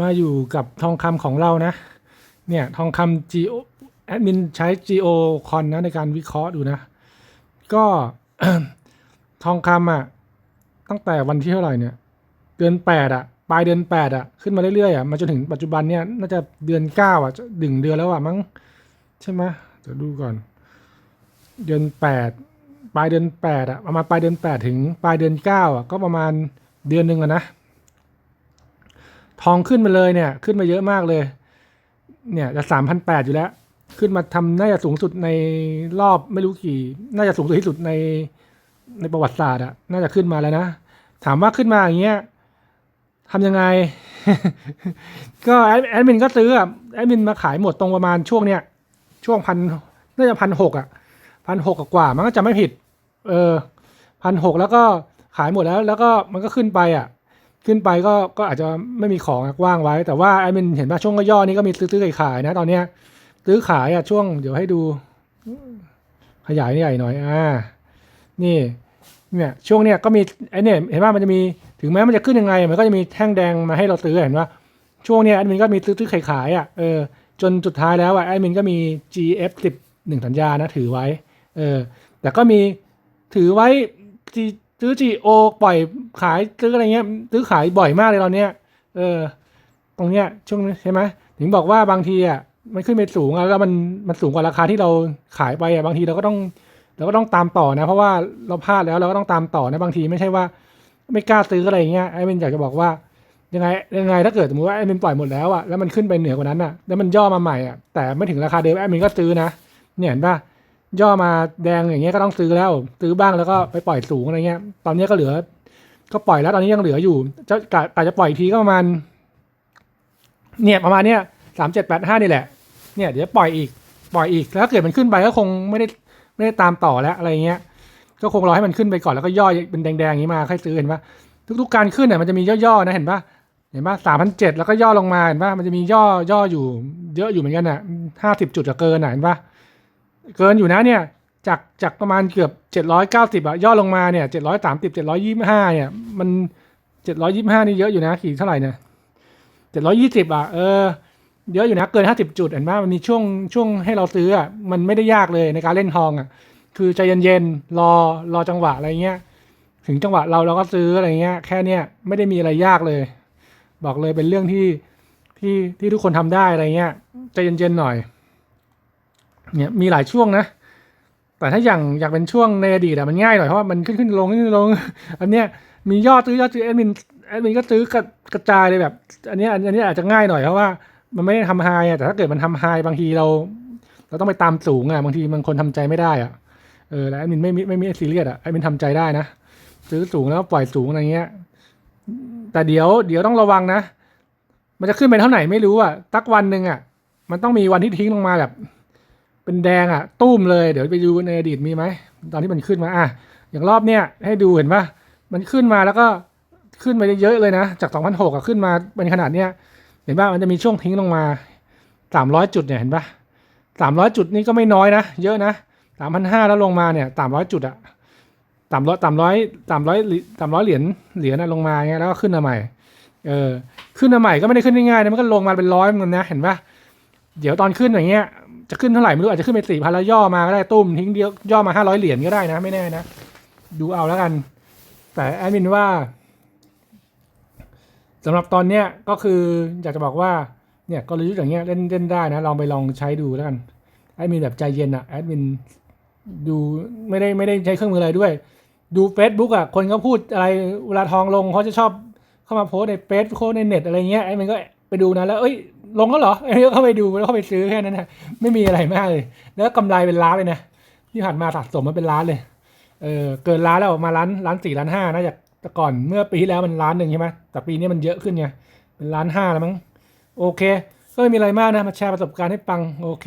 มาอยู่กับทองคำของเรานะ เนี่ยทองคำ Geo แอดมินใช้ Geo Con นะในการวิเคราะห์ดูนะ ก็ทองคำอะ ตั้งแต่วันที่เท่าไหร่เนี่ย เดือนแปดอะปลายเดือนแปดอะ ขึ้นมาเรื่อยๆอะมาจนถึงปัจจุบันเนี่ย น่าจะเดือนเก้าอะจะดึงเดือนแล้วอะมั้งใช่ไหมเดี๋ยวดูก่อน เดือนแปดปลายเดือนแปดอะประมาณปลายเดือนแปดถึงปลายเดือนเก้าอะก็ประมาณเดือนหนึ่งอะนะ ทองขึ้นมาเลยเนี่ย ขึ้นมาเยอะมากเลย เนี่ยจะสามพันแปดอยู่แล้ว ขึ้นมาทำน่าจะสูงสุดในรอบไม่รู้กี่ น่าจะสูงสุดที่สุดในในประวัติศาสตร์อะน่าจะขึ้นมาแล้วนะ ถามว่าขึ้นมาอย่างเงี้ยทำยังไง ก็แอดแอดมินก็ซื้ออะแอดมินมาขายหมดตรงประมาณช่วงเนี้ยช่วงพันน่าจะพันหกอะพันหกกว่ามันก็จะไม่ผิด เออพันหกแล้วก็ขายหมดแล้ว แล้วก็มันก็ขึ้นไปอะ ขึ้นไปก็ก็อาจจะไม่มีของว่างไว้ แต่ว่าไอ้มันเห็นว่าช่วงย่อๆนี้ก็มีซื้อซื้อขายขายๆนะ ตอนเนี้ยซื้อขายอะช่วงเดี๋ยวให้ดูขยายใหญ่หน่อย อ่า นี่ เนี่ย ช่วงเนี้ยก็มีไอ้เนี่ยเห็นว่ามันจะมี ถึงแม้มันจะขึ้นยังไง มันก็จะมีแท่งแดงมาให้เราซื้อ เห็นว่าช่วงเนี้ยแอดมินก็มีซื้อซื้อขายขายอะ เออ จนสุดท้ายแล้วอะแอดมินก็มี GF 10หนึ่งสัญญานะ ถือไว้ เออ แต่ก็มีถือไว้ซื้อ GO ปล่อย ขายซื้ออะไรเงี้ยซื้อขายบ่อยมากเลยตอนเนี้ยเออ ตรงเนี้ยช่วงนี้ใช่ไหมถึงบอกว่าบางทีอะมันขึ้นไปสูงอะแล้วมันมันสูงกว่าราคาที่เราขายไปอะบางทีเราก็ต้องเราก็ต้องตามต่อนะ เพราะว่าเราพลาดแล้วเราก็ต้องตามต่อนะบางทีไม่ใช่ว่า ไม่กล้าซื้ออะไรเงี้ยไอ้เป็นอยากจะบอกว่ายังไงยังไงถ้าเกิดสมมติว่าไอ้เป็นปล่อยหมดแล้วอะแล้วมันขึ้นไปเหนือกว่านั้นอะแล้วมันย่อมาใหม่อะแต่ไม่ถึงราคาเดิมไอ้มินก็ซื้อนะเนี่ยเห็นปะย่อมาแดงอย่างเงี้ยก็ต้องซื้อแล้ว ซื้อบ้างแล้วก็ไปปล่อยสูงอะไรเงี้ย ตอนนี้ก็เหลือ ก็ปล่อยแล้วตอนนี้ยังเหลืออยู่จะกะกะจะปล่อยอีกทีก็ประมาณเนี่ยประมาณเนี้ยสามเจ็ดแปดห้านี่แหละ เนี่ยเดี๋ยวปล่อยอีกปล่อยอีกแล้วถ้าเกิดมันขึ้นไปก็คงไม่ได้ไม่ได้ตามต่อแล้วอะไรเงี้ย ก็คงรอให้มันขึ้นไปก่อนแล้วก็ย่อเป็นแดงๆอย่างนี้มาค่อยซื้อเห็นปะทุกๆการขึ้นเนี่ยมันจะมีย่อๆนะเห็นปะเห็นปะสามพันเจ็ดแล้วก็ย่อลงมาเห็นปะมันจะมีย่อย่ออยู่ เยอะอยู่เหมือนกันน่ะห้าสิบจุดจะเกินน่ะเห็นปะเกินอยู่นะเนี่ย จากจากประมาณเกือบเจ็ดร้อยเก้าสิบอะย่อลงมาเนี่ยเจ็ดร้อยสามสิบเจ็ดร้อยยี่สิบห้าเนี่ยมันเจ็ดร้อยยี่สิบห้านี่เยอะอยู่นะขี่เท่าไหร่เนี่ยเจ็ดร้อยยี่สิบอะเออเยอะอยู่นะเกินห้าสิบจุดเห็นไหมมันมีช่วงช่วงให้เราซื้ออะมันไม่ได้ยากเลยในการเล่นทองอะคือใจเย็นๆรอรอจังหวะอะไรเงี้ยถึงจังหวะเราเราก็ซื้ออะไรเงี้ยแค่เนี้ยไม่ได้มีอะไรยากเลย บอกเลยเป็นเรื่องที่ที่ที่ทุกคนทำได้อะไรเงี้ยใจเย็นๆหน่อยเนี่ยมีหลายช่วงนะ แต่ถ้าอย่างอยากเป็นช่วงในอดีตอะมันง่ายหน่อยเพราะว่ามันขึ้นขึ้นลงขึ้นลง อันเนี้ยมียอดซื้อยอดซื้อแอดมินแอดมินก็ซื้อกระกระจายเลยแบบ อันเนี้ยอันนี้อาจจะง่ายหน่อยเพราะว่ามันไม่ได้ทำไฮอะแต่ถ้าเกิดมันทำไฮบางทีเรา เราต้องไปตามสูงอะบางทีบางคนทำใจไม่ได้อะเออแล้วแอดมินไม่มีไม่มีซีเรียสอะแอดมินทำใจได้นะซื้อสูงแล้วปล่อยสูงอะไรเงี้ย แต่เดี๋ยวเดี๋ยวต้องระวังนะ มันจะขึ้นไปเท่าไหร่ไม่รู้อะตักวันหนึ่งอะมันต้องมีวันที่ทิ้งลงมาแบบ เป็นแดงอะตุ้มเลยเดี๋ยวไปดูในอดีตมีไหมตอนที่มันขึ้นมาอะอย่างรอบเนี้ยให้ดูเห็นปะมันขึ้นมาแล้วก็ขึ้นไปเยอะเลยนะ จาก 2,006อะขึ้นมาเป็นขนาดเนี้ยเห็นปะมันจะมีช่วงทิ้งลงมา 300 จุดเนี่ยเห็นปะ300 จุดนี่ก็ไม่น้อยนะ เยอะนะ 3,500 แล้วลงมาเนี่ย 300 จุดอะ300 300 300 300เหรียญเหรียญนะลงมาเงี้ยแล้วก็ขึ้นมาใหม่เออขึ้นมาใหม่ก็ไม่ได้ขึ้นง่ายๆนะมันก็ลงมาเป็นร้อยเหมือนกันนะเห็นปะ เดี๋ยวตอนขึ้นอย่างเงี้ยจะขึ้นเท่าไหร่ไม่รู้อาจจะขึ้นไปสี่พันแล้วย่อมาก็ได้ตุ้มทิ้งเดียวย่อมาห้าร้อยเหรียญก็ได้นะไม่แน่นะ ดูเอาแล้วกัน แต่แอดมินว่าสำหรับตอนเนี้ยก็คืออยากจะบอกว่าเนี่ยกลยุทธ์อย่างเงี้ยเล่นเล่นได้นะ ลองไปลองใช้ดูแล้วกันแอดมินแบบใจเย็นอะแอดมินดูไม่ได้ไม่ได้ใช้เครื่องมืออะไรด้วย ดู Facebook อะคนเขาพูดอะไรเวลาทองลงเขาจะชอบเข้ามาโพสในเฟซโพสในเน็ตอะไรเงี้ยแอดมินก็ไปดูนะแล้วเอ้ย ลงแล้วเหรอเอ้ยเข้าไปดูแล้วเข้าไปซื้อแค่นั้นนะไม่มีอะไรมากเลย แล้วกำไรเป็นล้านเลยนะที่ผ่านมาสะสมมาเป็นล้านเลยเออเกินล้านแล้วออกมาล้านล้านสี่ล้านห้านะจากแต่ก่อนเมื่อปีที่แล้วมันล้านหนึ่งใช่ไหมแต่ปีนี้มันเยอะขึ้นไงเป็นล้านห้าแล้วมั้งโอเค ก็ไม่มีอะไรมากนะมาแชร์ประสบการณ์ให้ฟังโอเค